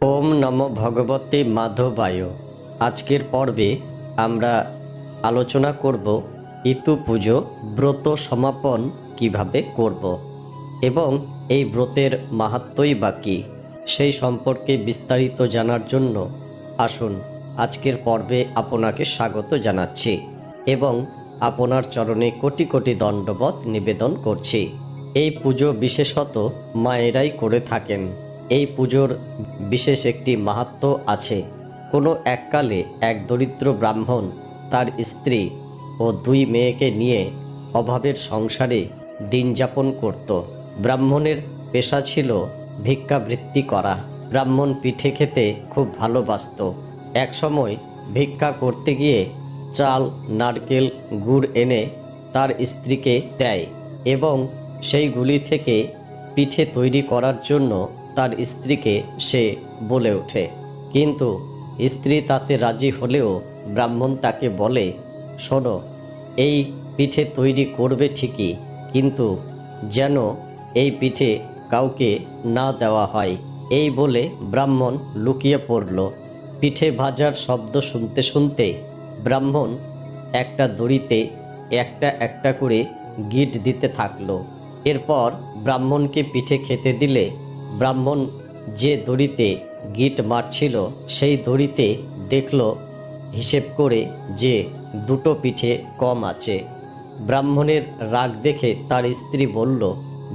ওম নম ভগবতে মাধবায়। আজকের পর্বে আমরা আলোচনা করব ইতু পুজো ব্রত সমাপন কীভাবে করব এবং এই ব্রতের মাহাত্মই বা কী সেই সম্পর্কে বিস্তারিত জানার জন্য আসুন আজকের পর্বে আপনাকে স্বাগত জানাচ্ছি এবং আপনার চরণে কোটি কোটি দণ্ডবত নিবেদন করছি। এই পুজো বিশেষত মায়েরাই করে থাকেন। এই পুজোর বিশেষ একটি মাহাত্ম আছে। কোনো এককালে এক দরিদ্র ব্রাহ্মণ তার স্ত্রী ও দুই মেয়েকে নিয়ে অভাবের সংসারে দিন যাপন করত। ব্রাহ্মণের পেশা ছিল ভিক্ষাবৃত্তি করা। ব্রাহ্মণ পিঠে খেতে খুব ভালোবাসত। একসময় ভিক্ষা করতে গিয়ে চাল, নারকেল, গুড় এনে তার স্ত্রীকে দেয় এবং সেইগুলি থেকে পিঠে তৈরি করার জন্য তার স্ত্রীকে সে বলে ওঠে। কিন্তু স্ত্রী তাতে রাজি হলেও ব্রাহ্মণ তাকে বলে, শোনো, এই পিঠে তৈরি করবে ঠিকই, কিন্তু যেন এই পিঠে কাউকে না দেওয়া হয়। এই বলে ব্রাহ্মণ লুকিয়ে পড়ল। পিঠে ভাজার শব্দ শুনতে শুনতে ব্রাহ্মণ একটা দড়িতে একটা একটা করে গিট দিতে থাকল। এরপর ব্রাহ্মণকে পিঠে খেতে দিলে ব্রাহ্মণ যে দড়িতে গিট মারছিল, সেই দড়িতে দেখল হিসেব করে যে দুটো পিঠে কম আছে। ব্রাহ্মণের রাগ দেখে তার স্ত্রী বলল,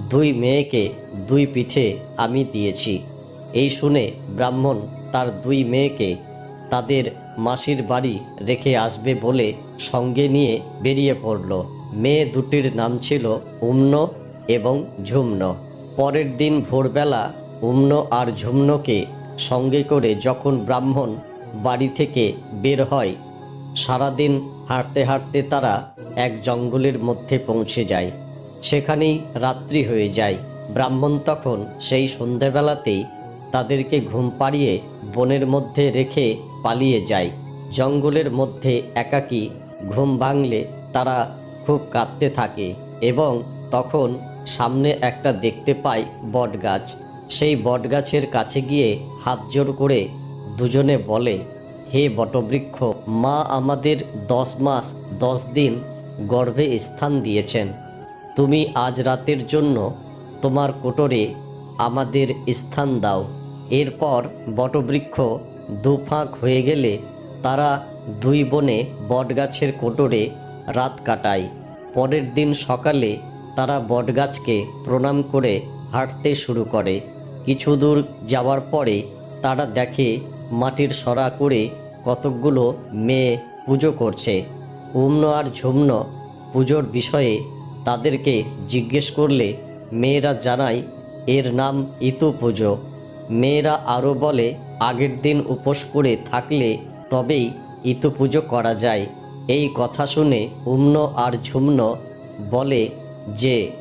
দুই মেয়েকে দুই পিঠে আমি দিয়েছি। এই শুনে ব্রাহ্মণ তার দুই মেয়েকে তাদের মাসির বাড়ি রেখে আসবে বলে সঙ্গে নিয়ে বেরিয়ে পড়ল। মেয়ে দুটির নাম ছিল উম্ন এবং ঝুমন। পরের দিন ভোরবেলা উম্ন আর ঝুমনকে সঙ্গে করে যখন ব্রাহ্মণ বাড়ি থেকে বের হয়, সারাদিন হাঁটতে হাঁটতে তারা এক জঙ্গলের মধ্যে পৌঁছে যায়। সেখানেই রাত্রি হয়ে যায়। ব্রাহ্মণ তখন সেই সন্ধেবেলাতেই তাদেরকে ঘুম পাড়িয়ে বনের মধ্যে রেখে পালিয়ে যায়। জঙ্গলের মধ্যে একাকী ঘুম ভাঙলে তারা খুব কাঁদতে থাকে এবং তখন সামনে একটা দেখতে পায় বটগাছ। সেই বটগাছের কাছে গিয়ে হাত জোর করে দুজনে বলে, হে বটবৃক্ষ, মা আমাদের দশ মাস, দশ দিন গর্ভে স্থান দিয়েছেন। তুমি আজ রাতের জন্য তোমার কোটরে আমাদের স্থান দাও। এরপর বটবৃক্ষ দুফাঁক হয়ে গেলে তারা দুই বনে বটগাছের কোটরে রাত কাটায়। পরের দিন সকালে তারা বটগাছকে প্রণাম করে হাঁটতে শুরু করে। কিছু দূর যাওয়ার পরে তারা দেখে মাটির সরা করে কতকগুলো মেয়ে পুজো করছে। উম্ন আর ঝুম্ন পুজোর বিষয়ে তাদেরকে জিজ্ঞেস করলে মেয়েরা জানায়, এর নাম ইতু পুজো। মেয়েরা আরও বলে, আগের দিন উপোস করে থাকলে তবেই ইতু পুজো করা যায়। এই কথা শুনে উম্ন আর ঝুম্ন বলে যে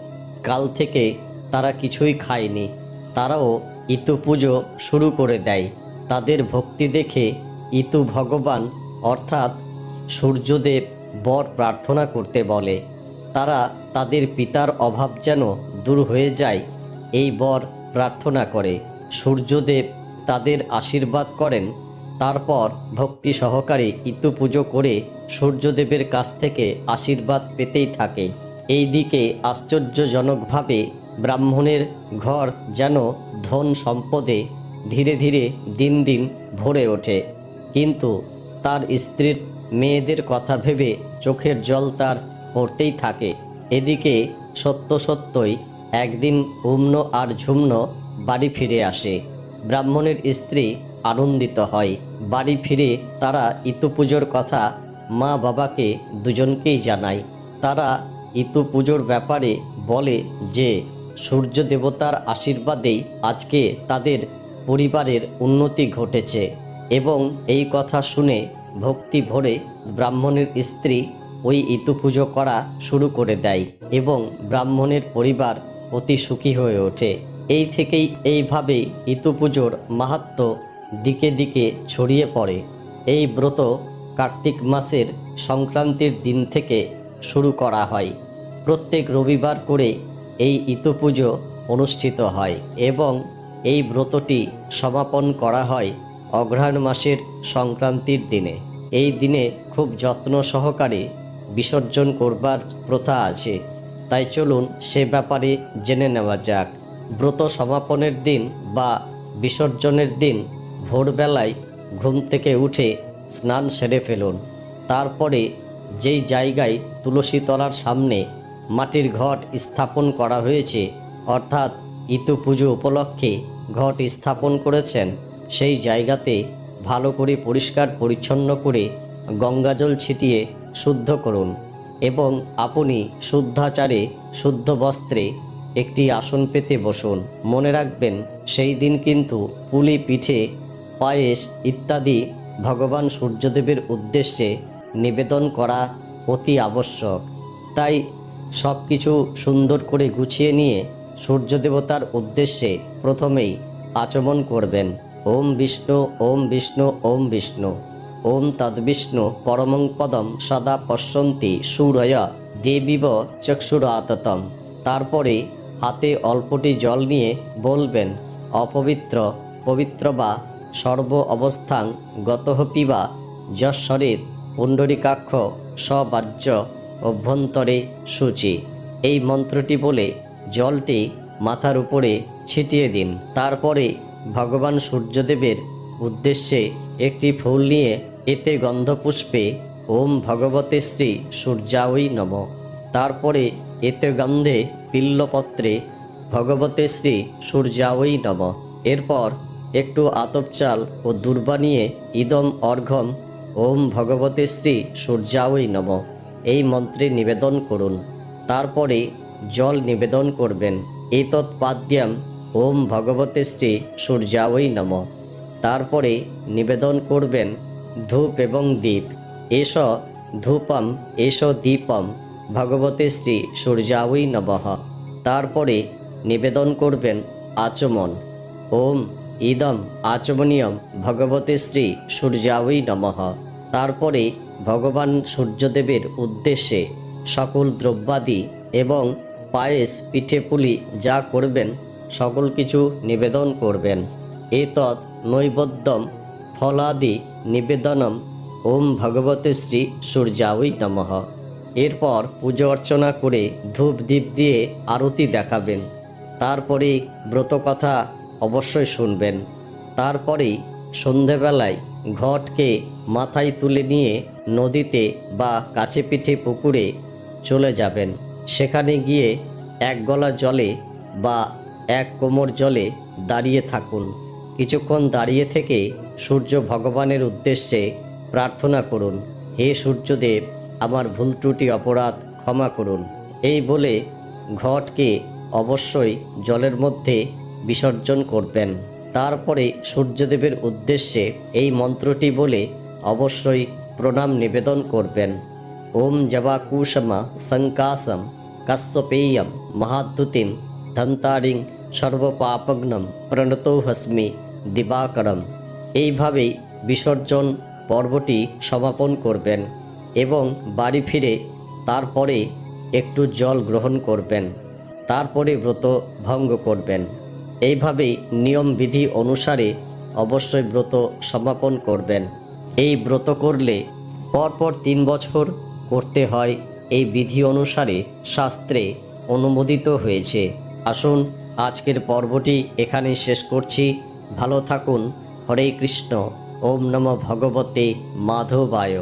কাল থেকে তারা কিছুই খায়নি, তারাও ইতু পুজো শুরু করে দেয়। তাদের ভক্তি দেখে ইতু ভগবান, অর্থাৎ সূর্যদেব, বর প্রার্থনা করতে বলে। তারা তাদের পিতার অভাব যেন দূর হয়ে যায়, এই বর প্রার্থনা করে। সূর্যদেব তাদের আশীর্বাদ করেন। তারপর ভক্তি সহকারে ইতু পুজো করে সূর্যদেবের কাছ থেকে আশীর্বাদ পেতেই থাকে। এই দিকে আশ্চর্যজনকভাবে ব্রাহ্মণের ঘর যেন ধন সম্পদে ধীরে ধীরে দিন দিন ভরে ওঠে। কিন্তু তার স্ত্রীর মেয়েদের কথা ভেবে চোখের জল তার পড়তেই থাকে। এদিকে সত্য সত্যই একদিন উম্ন আর ঝুম্ন বাড়ি ফিরে আসে। ব্রাহ্মণের স্ত্রী আনন্দিত হয়। বাড়ি ফিরে তারা ইতু পুজোর কথা মা বাবাকে দুজনকেই জানায়। তারা ইতু পুজোর ব্যাপারে বলে যে, সূর্য দেবতার আশীর্বাদেই আজকে তাদের পরিবারের উন্নতি ঘটেছে এবং এই কথা শুনে ভক্তি ভরে ব্রাহ্মণের স্ত্রী ওই ইতু পুজো করা শুরু করে দেয় এবং ব্রাহ্মণের পরিবার অতি সুখী হয়ে ওঠে। এই থেকেই এইভাবে ইতু পুজোর মাহাত্ম দিকে দিকে ছড়িয়ে পড়ে। এই ব্রত কার্তিক মাসের সংক্রান্তির দিন থেকে শুরু করা হয়। প্রত্যেক রবিবার করে এই ইতু পুজো অনুষ্ঠিত হয় এবং এই ব্রতটি সমাপন করা হয় অঘ্রাণ মাসের সংক্রান্তির দিনে। এই দিনে খুব যত্ন সহকারে বিসর্জন করবার প্রথা আছে। তাই চলুন সে ব্যাপারে জেনে নেওয়া যাক। ব্রত সমাপনের দিন বা বিসর্জনের দিন ভোরবেলায় ঘুম থেকে উঠে স্নান সেরে ফেলুন। তারপরে যেই জায়গায় তুলসী তলার সামনে মাটির ঘট স্থাপন করা হয়েছে, অর্থাৎ ইতু পুজো উপলক্ষে ঘট স্থাপন করেছেন, সেই জায়গাতে ভালো করে পরিষ্কার পরিচ্ছন্ন করে গঙ্গাজল ছিটিয়ে শুদ্ধ করুন এবং আপনি শুদ্ধাচারে, শুদ্ধ বস্ত্রে একটি আসন পেতে বসুন। মনে রাখবেন, সেই দিন কিন্তু পুলি পিঠে, পায়েস ইত্যাদি ভগবান সূর্যদেবের উদ্দেশ্যে নিবেদন করা অতি আবশ্যক। তাই সব কিছু সুন্দর করে গুছিয়ে নিয়ে সূর্য দেবতার উদ্দেশ্যে প্রথমেই আচমন করবেন। ওম বিষ্ণু ওম বিষ্ণু ওম বিষ্ণু। ওম তদ্বিষ্ণু পরমং পদম সদা পশ্যন্তি সুরয়া দেবীব চক্ষুরাততম। তারপরে হাতে অল্পটি জল নিয়ে বলবেন, অপবিত্র, পবিত্র বা সর্ব অবস্থান গতহ পিবা যশ্বরের পুণ্ডরিকাক্ষ সবাজ্য অভ্যন্তরে সূচি। এই মন্ত্রটি বলে, জলটি মাথার উপরে ছিটিয়ে দিন। তারপরে ভগবান সূর্যদেবের উদ্দেশ্যে একটি ফুল নিয়ে এতে গন্ধপুষ্পে ওম ভগবতে শ্রী সূর্যাওই নম। তারপরে এতে গন্ধে পিল্লপত্রে ভগবতে শ্রী সূর্যাওই নম। এরপর একটু আতপচাল ও দুর্বা নিয়ে ইদম অর্ঘম ওম ভগবতে শ্রী সূর্যাওই নম। এই মন্ত্রে নিবেদন করুন। তারপরে জল নিবেদন করবেন। এতৎপাদ্যম ওম ভগবতে শ্রী সূর্যাওই নম। তারপরে নিবেদন করবেন ধূপ এবং দ্বীপ এস ধূপম এস দীপম ভগবতে শ্রী সূর্যাওই নবঃ তারপরে নিবেদন করবেন আচমন। ওম ইদম আচমনীয়ম ভগবতে শ্রী সূর্যাওই নমঃ। তারপরে ভগবান সূর্যদেবের উদ্দেশ্যে সকল দ্রব্যাদি এবং পায়েস, পিঠে পুলি যা করবেন, সকল কিছু নিবেদন করবেন। এতৎ নৈবদ্যম ফলাদি নিবেদনম ওম ভগবতে শ্রী সূর্যাওই নমঃ। এরপর পুজো অর্চনা করে ধূপ দ্বীপ দিয়ে আরতি দেখাবেন। তারপরে ব্রতকথা অবশ্যই শুনবেন। তারপরেই সন্ধেবেলায় ঘটকে মাথায় তুলে নিয়ে নদীতে বা কাছে পিঠে পুকুরে চলে যাবেন। সেখানে গিয়ে এক গলা জলে বা এক কোমর জলে দাঁড়িয়ে থাকুন। কিছুক্ষণ দাঁড়িয়ে থেকে সূর্য ভগবানের উদ্দেশ্যে প্রার্থনা করুন, হে সূর্যদেব, আমার ভুল ত্রুটি, অপরাধ ক্ষমা করুন। এই বলে ঘটকে অবশ্যই জলের মধ্যে বিসর্জন করবেন। তারপরে সূর্যদেবের উদ্দেশ্যে এই মন্ত্রটি বলে অবশ্যই প্রণাম নিবেদন করবেন। ওম জবাকুশমা সংকাশম কাশ্যপেয়ম মহাদ্যুতিম ধন্তারিং সর্বপাপগ্নম প্রণতো হস্মি দিবাকরম। এইভাবেই বিসর্জন পর্বটি সমাপন করবেন এবং বাড়ি ফিরে তারপরে একটু জল গ্রহণ করবেন। তারপরে ব্রত ভঙ্গ করবেন। এইভাবেই নিয়ম বিধি অনুসারে অবশ্যই ব্রত সমাপন করবেন। এই ব্রত করলে পরপর তিন বছর করতে হয়। এই বিধি অনুসারে শাস্ত্রে অনুমোদিত হয়েছে। আসুন, আজকের পর্বটি এখানে শেষ করছি। ভালো থাকুন। হরে কৃষ্ণ। ওম নম ভগবতে মাধবায়।